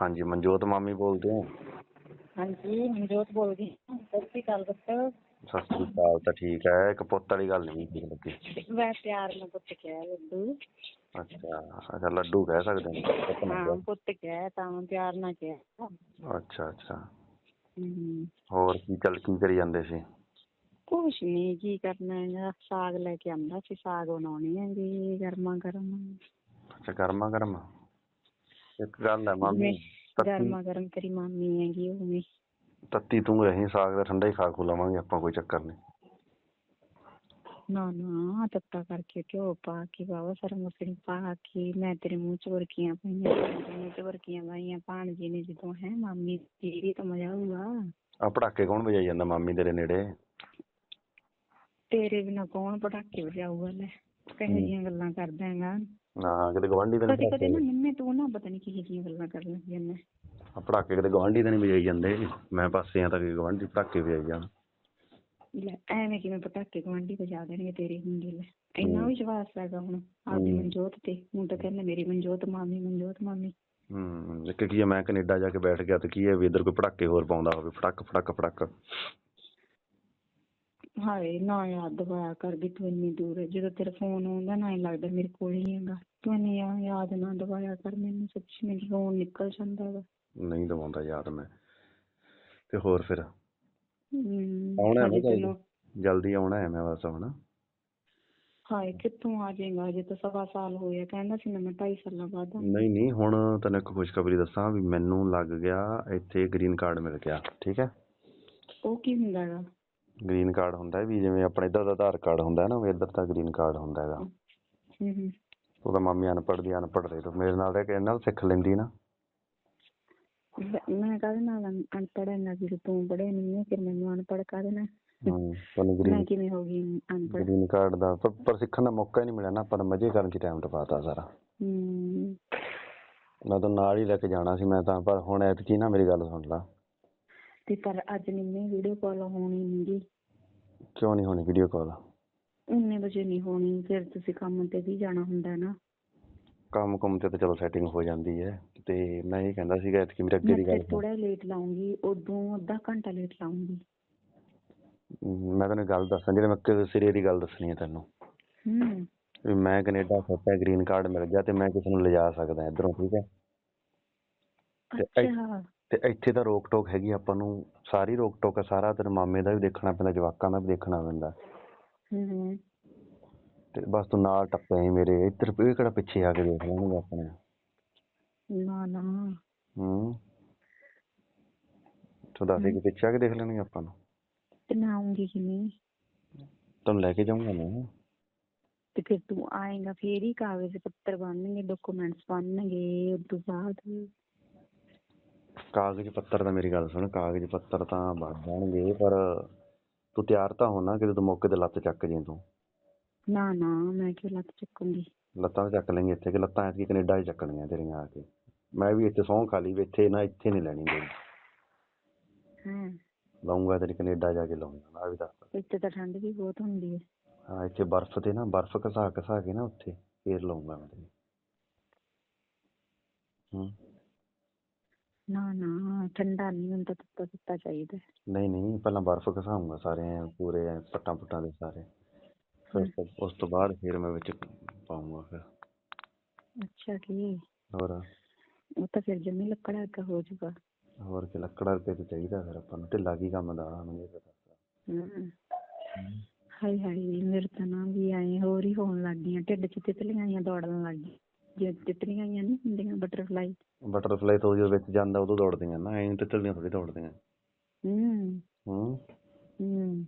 ਹਾਂਜੀ ਮਨਜੋਤ ਮਾਮੀ ਬੋਲਦੇ ਹੋ ਹਾਂਜੀ ਮਨਜੋਤ ਬੋਲਦੀ ਹਾਂ। ਸਤਿ ਸ਼੍ਰੀ ਅਕਾਲ ਪੁੱਤ। ਸਤਿ ਸ੍ਰੀ ਅਕਾਲ ਤਾਂ ਠੀਕ ਹੈ ਇੱਕ ਪੁੱਤ ਵਾਲੀ ਗੱਲ ਨਹੀਂ ਠੀਕ ਲੱਗੀ। ਮੈਂ ਪਿਆਰ ਨਾਲ ਪੁੱਤ ਕਿਹਾ ਲੱਡੂ। ਅੱਛਾ ਅੱਛਾ ਲੱਡੂ ਕਹਿ ਸਕਦੇ ਨੂੰ ਹਾਂ ਪੁੱਤ ਕਿਹਾ ਤਾਂ ਪਿਆਰ ਨਾਲ ਕਿਹਾ। ਅੱਛਾ ਅੱਛਾ। ਹੋਰ ਕੀ ਚੱਲ ਕੀ ਕਰੀ ਜਾਂਦੇ ਸੀ? ਕੁਛ ਨਹੀਂ ਕੀ ਕਰਨਾ ਹੈ ਸਾਗ ਲੈ ਕੇ ਆਂਦਾ ਸੀ ਸਾਗ ਬਣਾਉਣੀ ਹੈ ਜੀ ਗਰਮਾ ਗਰਮ ਅੱਛਾ ਗਰਮਾ ਗਰਮ ਇੱਕ ਗੱਲ ਹੈ ਮਾਮੀ ਤੱਤੀ ਗਰਮਾ ਗਰਮ ਤੇਰੀ ਮਾਮੀ ਹੈਗੀ ਉਹ ਵੀ ਤੱਤੀ ਤੂੰ ਰਹੀ ਸਾਗ ਦਾ ਠੰਡਾ ਹੀ ਖਾ ਖੂ ਲਵਾਂਗੇ ਆਪਾਂ ਕੋਈ ਚੱਕਰ ਨਹੀਂ। ਨਾ ਨਾ ਤੱਤਾ ਕਰਕੇ ਘਿਓ ਪਾ ਕੇ ਬਾਬਾ ਸਰ ਮਸੜੀ ਪਾ ਕੇ ਮੈਂ ਤੇਰੇ ਮੂੰਹ ਚ ਵਰਕੀਆਂ ਪਾਈਆਂ ਤੇਰੇ ਮੂੰਹ ਚ ਵਰਕੀਆਂ ਪਾਈਆਂ ਭਾਣ ਜੀ ਨੇ ਜਦੋਂ ਹੈ ਮਾਮੀ ਤੇਰੀ ਤਾਂ ਮਜ਼ਾ ਆਊਗਾ। ਆ ਪਟਾਕੇ ਕੌਣ ਵਜਾਈ ਜਾਂਦਾ ਮਾਮੀ ਤੇਰੇ ਨੇੜੇ? ਤੇਰੇ ਬਿਨਾ ਕੌਣ ਪਟਾਕੇ ਵਜਾਊਗਾ ਲੈ। ਕਹੇ ਜੀਆਂ ਗੱਲਾਂ ਕਰਦਾ ਹੈਗਾ। ਨਾ ਕਿਤੇ ਗਵਾਂਢੀ ਤਾਂ ਕਦੇ ਨਹੀਂ ਕਦੇ ਨਾ ਨਿੰਮੇ ਤੂੰ ਨਾ ਪਤਾ ਨਹੀਂ ਕਿਹੋ ਜੀਆਂ ਗੱਲਾਂ ਕਰ ਲੱਗ ਜਾਂਦਾ। ਆ ਪਟਾਕੇ ਕਿਤੇ ਗਵਾਂਢੀ ਤਾਂ ਨਹੀਂ ਵਜਾਈ ਜਾਂਦੇ। ਮੈਂ ਪਾਸੇ ਆ ਤਾਂ ਕਿ ਗਵਾਂਢੀ ਪਟਾਕੇ ਵਜਾਈ ਜਾਣ ਲੈ ਐਵੇਂ ਕਿਵੇਂ ਪਟਾਕੇ ਗਵਾਂਢੀ ਵਜਾ ਦੇਣਗੇ ਤੇਰੇ ਹੁੰਦੇ ਲੈ। ਇੰਨਾ ਵਿਸ਼ਵਾਸ ਹੈਗਾ ਹੁਣ ਆਪਦੀ ਹਮ। ਮਨਜੋਤ ਤੇ। ਹੁਣ ਤਾਂ ਕਹਿੰਦੇ ਮੇਰੀ ਮਨਜੋਤ ਮਾਮੀ ਮਨਜੋਤ ਮਾਮੀ। ਹੂੰ ਇੱਕ ਕੀ ਹੈ ਮੈਂ ਕੈਨੇਡਾ ਜਾ ਕੇ ਬੈਠ ਗਿਆ ਤੇ ਕੀ ਹੈ ਵੀ ਇੱਧਰ ਕੋਈ ਪਟਾਕੇ ਹੋਰ ਪਾਉਂਦਾ ਹੋਵੇ। ਫਟਕ ਫਟਕ ਫਟਕ ਹਾਏ ਨਾ ਯਾਦ ਦਵਾਇਆ ਕਰ ਵੀ ਤੂੰ ਇੰਨੀ ਦੂਰ ਹੈ। ਜਦੋਂ ਤੇਰਾ ਫੋਨ ਆਉਂਦਾ ਨਾ ਹੀ ਲੱਗਦਾ ਮੇਰੇ ਕੋਲ ਹੀ ਹੈਗਾ। ਤੂੰ ਇੰਨੀ ਯਾ- ਯਾਦ ਨਾ ਦਵਾਇਆ ਕਰ ਮੈਨੂੰ ਸੱਚੀ ਮੇਰੀ ਰੋਣ ਨਿਕਲ ਜਾਂਦਾ ਹੈਗਾ ਨਹੀਂ ਦਵਾਉਂਦਾ ਯਾਦ ਮੈਂ। ਤੇ ਹੋਰ ਫਿਰ? ਹਮ, ਆਉਣਾ ਹੈ ਨਾ ਤੈਨੂੰ ਜਲਦੀ ਆਉਣਾ ਹੈ ਮੈਂ ਬਸ ਹੁਣ। ਹਾਏ ਕਿੱਥੋਂ ਆ ਜਾਏਗਾ? ਅਜੇ ਤਾਂ ਸਵਾ ਸਾਲ ਹੋਇਆ ਕਹਿੰਦਾ ਸੀ ਨਾ ਮੈਂ ਢਾਈ ਸਾਲਾਂ ਬਾਅਦ। ਨਹੀਂ ਨਹੀਂ ਹੁਣ ਤੈਨੂੰ ਇੱਕ ਖੁਸ਼ਖਬਰੀ ਦੱਸਾਂ ਵੀ ਮੈਨੂੰ ਲੱਗ ਗਿਆ ਇੱਥੇ ਗ੍ਰੀਨ ਕਾਰਡ ਮਿਲ ਗਿਆ ਠੀਕ ਹੈ? ਉਹ ਕੀ ਹੁੰਦਾ ਹੈਗਾ? ਗ੍ਰੀਨ ਕਾਰਡ ਹੁੰਦਾ ਵੀ ਜਿਵੇਂ ਆਪਣੇ ਇੱਧਰ ਦਾ ਆਧਾਰ ਕਾਰਡ ਹੁੰਦਾ ਹੈ ਨਾ ਵੀ ਇੱਧਰ ਦਾ ਗ੍ਰੀਨ ਕਾਰਡ ਹੁੰਦਾ ਹੈਗਾ। ਹੂੰ ਹੂੰ। ਉਹਦਾ ਮਾਮੀ ਅਨਪੜ੍ਹ ਦੀ ਅਨਪੜ੍ਹ ਰਹੇ ਤੋਂ ਮੇਰੇ ਨਾਲ ਰਹਿ ਕੇ ਨਾਲ ਸਿੱਖ ਲੈਂਦੀ ਨਾ। ਮੈਂ ਕਾਹਦੇ ਨਾਲ ਅਨ- ਅਨਪੜ੍ਹ ਇੰਨਾ ਵੀ ਤੂੰ ਪੜ੍ਹਿਆ ਨਹੀਂ ਹੈ ਫਿਰ ਮੈਨੂੰ ਅਨਪੜ੍ਹ ਕਾਹਦੇ ਨਾਲ? ਹੂੰ ਤੁਹਾਨੂੰ ਗ੍ਰੀਨ ਕਿਵੇਂ ਹੋ ਗਈ ਅਨਪੜ੍ਹ? ਗ੍ਰੀਨ ਕਾਰਡ ਦਾ ਪਰ ਪਰ ਸਿੱਖਣ ਦਾ ਮੌਕਾ ਹੀ ਨਹੀਂ ਮਿਲਿਆ ਨਾ ਤਾਂ ਮਜ਼ੇ ਕਰਨ 'ਚ ਟਾਈਮ ਟਪਾਤਾ ਸਾਰਾ। ਹੂੰ। ਮੈਂ ਤਾਂ ਨਾਲ ਹੀ ਲੈ ਕੇ ਜਾਣਾ ਸੀ ਮੈਂ ਤਾਂ ਪਰ ਹੁਣ ਐਤਕੀ ਨਾ ਮੇਰੀ ਗੱਲ ਸੁਣ ਲਾ। ਤੇ ਪਰ ਅੱਜ ਨਿੰਮੇ ਵੀਡੀਓ ਕਾਲ ਹੋਣੀ ਨਹੀਂਗੀ ਕਿਉਂ ਨਹੀਂ ਹੋਣੀ ਵੀਡੀਓ ਕਾਲ ਉਨੇ ਵਜੇ ਨਹੀਂ ਹੋਣੀ ਫਿਰ ਤੁਸੀਂ ਕੰਮ ਤੇ ਵੀ ਜਾਣਾ ਹੁੰਦਾ ਨਾ। ਕੰਮ ਕੁੰਮ ਤੇ ਤਾਂ ਚਲੋ ਸੈਟਿੰਗ ਹੋ ਜਾਂਦੀ ਹੈ। ਤੇ ਮੈਂ ਇਹ ਕਹਿੰਦਾ ਸੀਗਾ ਐਤਕੀ ਮੇਰੇ ਅੱਗੇ ਮੈਂ ਦੀ ਫਿਰ ਗੱਲ। ਥੋੜਾ ਲੇਟ ਲਾਉਂਗੀ ਉਦੋਂ ਅੱਧਾ ਘੰਟਾ ਲੇਟ ਲਾਉਂਗੀ। ਮੈਂ ਤੈਨੂੰ ਗੱਲ ਦੱਸਾਂ ਜਿਹੜੇ ਮੈਂ ਕਿ ਸਿਰੇ ਦੀ ਗੱਲ ਦੱਸਣੀ ਹੈ ਤੈਨੂੰ। ਹੂੰ ਵੀ ਮੈਂ ਕੈਨੇਡਾ ਸੱਟਾ ਗ੍ਰੀਨ ਕਾਰਡ ਮਿਲ ਗਿਆ ਤੇ ਮੈਂ ਕਿਸੇ ਨੂੰ ਲਿਜਾ ਸਕਦਾ ਇਧਰੋਂ ਠੀਕ ਹੈ? ਤੇ ਅੱਛਾ। ਤੇ ਇੱਥੇ ਤਾਂ ਰੋਕ ਟੋਕ ਹੈਗੀ ਆਪਾਂ ਨੂੰ ਸਾਰੀ ਰੋਕ ਟੋਕ ਹੈ ਸਾਰਾ ਤੇਰੇ ਮਾਮੇ ਦਾ ਵੀ ਦੇਖਣਾ ਪੈਂਦਾ ਜਵਾਕਾਂ ਦਾ ਵੀ ਦੇਖਣਾ ਪੈਂਦਾ। ਹੂੰ ਤੇ ਬਸ ਤੂੰ ਨਾਲ ਟੱਪਿਆ ਹੀ ਮੇਰੇ ਇੱਧਰ ਇਹ ਕਿਹੜਾ ਪਿੱਛੇ ਆ ਕੇ ਦੇਖ ਲੈਣਗੇ ਆਪਣੇ। ਨਾ ਨਾ। ਹੂੰ। ਤੂੰ ਦੱਸ ਕਿ ਪਿੱਛੇ ਆ ਕੇ ਦੇਖ ਲੈਣਗੇ ਆਪਾਂ ਨੂੰ। ਤੇ ਮੈਂ ਆਉਂਗੀ ਕਿਵੇਂ? ਤੈਨੂੰ ਲੈ ਕੇ ਜਾਊਂਗਾ ਮੈਂ। ਤੇ ਫਿਰ ਤੂੰ ਆਏਗਾ ਫੇਰ ਹੀ ਕਾਗਜ਼ ਪੱਤਰ ਬਣਨਗੇ ਡਾਕੂਮੈਂਟਸ ਬਣਨਗੇ ਉਸ ਤੋਂ ਬਾਅਦ। ਕਾਗਜ਼ ਪੱਤਰ ਤਾਂ ਮੇਰੀ ਗੱਲ ਸੁਣ ਕਾਗਜ਼ ਪੱਤਰ ਤਾਂ ਬਣ ਜਾਣਗੇ ਪਰ ਤੂੰ ਤਿਆਰ ਤਾਂ ਹੋਣਾ ਕਿ ਤੂੰ ਮੌਕੇ ਤੇ ਲੱਤ ਚੱਕ ਜੇ ਤੂੰ। ਨਾ ਨਾ ਮੈਂ ਕਿਉਂ ਲੱਤ ਚੱਕੂੰਗੀ? ਲੱਤਾਂ ਤਾਂ ਚੱਕ ਲੈਂਗੇ ਇੱਥੇ ਕਿ ਲੱਤਾਂ ਐਤਕੀ ਕੈਨੇਡਾ ਹੀ ਚੱਕਣੀਆਂ ਤੇਰੀਆਂ ਆ ਕੇ। ਮੈਂ ਵੀ ਇੱਥੇ ਸਹੁੰ ਖਾ ਲਈ ਵੀ ਇੱਥੇ ਨਾ ਇੱਥੇ ਨਹੀਂ ਲੈਣੀ ਕੋਈ ਹਾਂ। ਲਾਉਂਗਾ ਤੇਰੀ ਕੈਨੇਡਾ ਜਾ ਕੇ ਲਾਉਂਗਾ ਮੈਂ ਵੀ ਦੱਸ ਇੱਥੇ ਤਾਂ ਠੰਡ ਵੀ ਬਹੁਤ ਹੁੰਦੀ ਹੈ ਹਾਂ ਇੱਥੇ ਬਰਫ਼ ਤੇ ਨਾ ਬਰਫ਼ ਘਸਾ ਘਸਾ ਕੇ ਨਾ ਉੱਥੇ ਫੇਰ ਲਾਉਂਗਾ ਮੈਂ ਤੇਰੀ। ਹੂੰ। ਨਾ ਨਾ ਠੰਡਾ ਨਹੀਂ ਹੁੰਦਾ ਤੱਤਾ ਤੱਤਾ ਚਾਹੀਦਾ। ਹੈ। ਨਹੀਂ ਨਹੀਂ ਪਹਿਲਾਂ ਬਰਫ਼ ਘਸਾਉਂਗਾ ਸਾਰੇ ਐਂ ਪੂਰੇ ਐਂ ਪੱਟਾਂ ਪੁੱਟਾਂ ਦੇ ਸਾਰੇ। ਫਿਰ ਉਸ ਤੋਂ- ਉਸ ਤੋਂ ਬਾਅਦ ਫਿਰ ਮੈਂ ਵਿੱਚ ਪਾਉਂਗਾ ਫਿਰ। ਅੱਛਾ ਕੀ ਹੋਰ? ਉਹ ਤਾਂ ਫਿਰ ਜੰਮੀ ਲੱਕੜਾ ਕਾ ਹੋ ਜਾਊਗਾ। ਹੋਰ ਕਿ ਲੱਕੜਾ ਰੁਪਏ ਤੇ ਚਾਹੀਦਾ ਫਿਰ ਆਪਾਂ ਨੂੰ। ਢਿੱਲਾ ਕੀ ਕੰਮ ਦਾ ਮੈਨੂੰ ਇਹ ਤਾਂ ਹਮ। ਹਾਏ ਹਾਏ ਮੇਰੇ ਤਾਂ ਨਾ ਵੀ ਆਏ ਹੋਰ ਹੀ ਹੋਣ ਲੱਗ ਗਈਆਂ ਢਿੱਡ 'ਚ ਤਿਤਲੀਆਂ ਆਈਆਂ ਦੌੜਨ ਲੱਗ ਗਈ ਜੇ ਤਿਤਲੀਆਂ ਆਈਆਂ ਨਹੀਂ ਹੁੰਦੀਆਂ ਬਟਰਫਲਾਈ ਬਟਰਫਲਾਈ ਤੋਂ ਜਦੋਂ ਵਿੱਚ ਜਾਂਦਾ ਉਦੋਂ ਦੌੜਦੀਆਂ ਨਾ ਐਂ ਤਿੱਤਲੀਆਂ ਥੋੜੀ ਦੌੜਦੀਆਂ ਹੂੰ। ਹੂੰ। ਹੂੰ।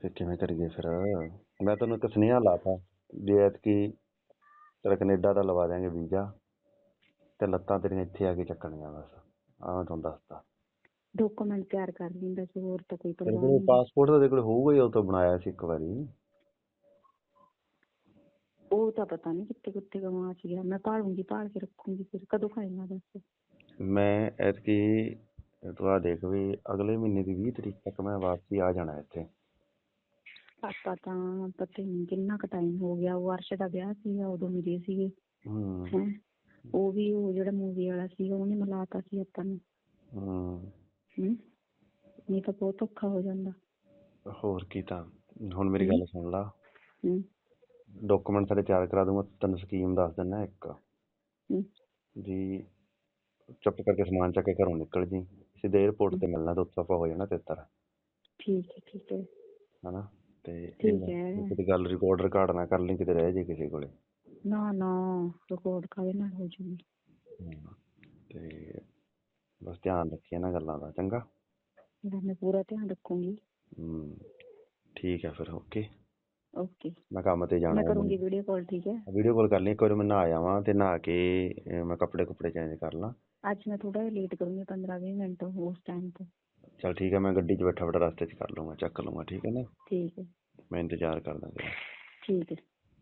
ਫਿਰ ਕਿਵੇਂ ਕਰੀਏ ਫਿਰ? ਮੈਂ ਤੈਨੂੰ ਇੱਕ ਸੁਨੇਹਾ ਲਾਤਾ ਵੀ ਐਤਕੀ ਤੇਰਾ ਕੈਨੇਡਾ ਦਾ ਲਵਾ ਦਿਆਂਗੇ ਵੀਜ਼ਾ ਤੇ ਲੱਤਾਂ ਤੇਰੀਆਂ ਇੱਥੇ ਆ ਕੇ ਚੱਕਣੀਆਂ ਬਸ ਆਹ ਤੁਹਾਨੂੰ ਦੱਸਤਾ। ਡਾਕੂਮੈਂਟ ਤਿਆਰ ਕਰ ਲੈਂਦਾ ਸੀ ਹੋਰ ਤਾਂ ਕੋਈ ਤੇਰੇ ਪਰਵਾਹ ਕੋਲ ਨਹੀਂ। ਪਾਸਪੋਰਟ ਤਾਂ ਤੇਰੇ ਕੋਲ ਹੋਊਗਾ ਹੀ ਉਹ ਤੋਂ ਬਣਾਇਆ ਸੀ ਇੱਕ ਵਾਰੀ। ਉਹ ਤਾਂ ਪਤਾ ਨਹੀਂ ਕਿੱਥੇ ਕਿੱਥੇ ਗਵਾਚ ਗਿਆ। ਮੈਂ ਭਾਲੂੰਗੀ ਭਾਲ ਕੇ ਰੱਖੂੰਗੀ ਫਿਰ। ਕਦੋਂ ਖਾਏਗਾ ਦੱਸ? ਮੈਂ ਐਤਕੀ ਤੂੰ ਆ ਦੇਖ ਵੀ ਅਗਲੇ ਮਹੀਨੇ ਦੀ 20 ਤਰੀਕ ਤੱਕ ਮੈਂ ਵਾਪਸੀ ਆ ਜਾਣਾ ਇੱਥੇ। ਪਾਪਾ ਤਾਂ ਪਤਾ ਨਹੀਂ ਕਿੰਨਾ ਕੁ ਟਾਈਮ ਹੋ ਗਿਆ। ਉਹ ਅਰਸ਼ ਦਾ ਵਿਆਹ ਸੀਗਾ ਉਦੋਂ ਮਿਲੇ ਸੀਗੇ। ਹੂੰ। ਹੈ? ਉਹ ਵੀ ਉਹ ਜਿਹੜਾ ਮੂਵੀ ਵਾਲਾ ਸੀ ਉਹਨੇ ਮਿਲਾਤਾ ਸੀ ਆਪਾਂ ਨੂੰ। ਹੂੰ। ਹੂੰ? ਨਹੀਂ ਤਾਂ ਬਹੁਤ ਔਖਾ ਹੋ ਜਾਂਦਾ। ਹੋਰ ਕੀ ਤਾਂ। ਹੁਣ ਮੇਰੀ ਗੱਲ ਸੁਣ ਲਾ। ਹੂੰ। ਡਾਕੂਮੈਂਟ ਸਾਰੇ ਤਿਆਰ ਕਰਾ ਦੂੰਗਾ ਤੈਨੂੰ ਸਕੀਮ ਦੱਸ ਦਿੰਦਾ ਇੱਕ। ਹੂੰ। ਜੀ ਚੁੱਪ ਕਰਕੇ ਸਮਾਨ ਚੱਕ ਕੇ ਘਰੋਂ ਨਿਕਲ ਜੀ। ਸਿੱਧੇ 에어ਪੋਰਟ ਤੇ ਮਿਲਣਾ ਤੇ ਉੱਥੋਂ ਆਪਾਂ ਹੋ ਜਾਣਾ ਤੇਤਰ। ਠੀਕ ਹੈ ਠੀਕ ਹੈ। ਹਨਾ? ਤੇ ਠੀਕ ਇਹ ਹੈ। ਕਿਤੇ ਗੱਲ ਰਿਕਾਰਡ ਰਿਕਾਰਡ ਨਾ ਕਰ ਲਈ ਕਿਤੇ ਰਹਿ ਜੇ ਕਿਸੇ ਕੋਲੇ। ਨਾ ਨਾ ਰਿਕਾਰਡ ਕਾਹਦੇ ਨਾਲ ਹੋ ਜੂਗੀ ਹਮ, ਤੇ ਬਸ ਧਿਆਨ ਰੱਖੀ ਇਹਨਾਂ ਗੱਲਾਂ ਦਾ ਚੰਗਾ? ਮੈਂ ਪੂਰਾ ਧਿਆਨ ਰੱਖੂੰਗੀ। ਹਮ, ਠੀਕ ਹੈ ਫਿਰ ਓਕੇ। ਓਕੇ ਮੈਂ ਕੰਮ ਤੇ ਜਾਣਾ ਮੈਂ ਕਰੂੰਗੀ ਵੀਡੀਓ ਕਾਲ ਠੀਕ ਹੈ? ਵੀਡੀਓ ਕਾਲ ਕਰ ਲਈ ਇੱਕ ਵਾਰੀ ਮੈਂ ਨਹਾ ਜਾਵਾਂ ਤੇ ਨਹਾ ਕੇ ਅਹ, ਮੈਂ ਕੱਪੜੇ ਕੁਪੜੇ ਚੇਂਜ ਕਰ ਲਾਂ। ਅੱਜ ਮੈਂ ਥੋੜਾ ਜਿਹਾ ਲੇਟ ਕਰੂੰਗੀ 15 20 ਮਿੰਟ ਉਸ ਟਾਈਮ ਤੇ। ਚਲ ਠੀਕ ਹੈ ਮੈਂ ਗੱਡੀ 'ਚ ਬੈਠਾ ਬੈਠਾ ਰਸਤੇ 'ਚ ਕਰ ਲੂੰਗਾ ਚੱਕ ਲੂੰਗਾ ਠੀਕ ਹੈ ਨਾ? ਠੀਕ ਹੈ। ਮੈਂ ਇੰਤਜ਼ਾਰ ਕਰਦਾ ਤੇਰਾ ਠੀਕ ਹੈ।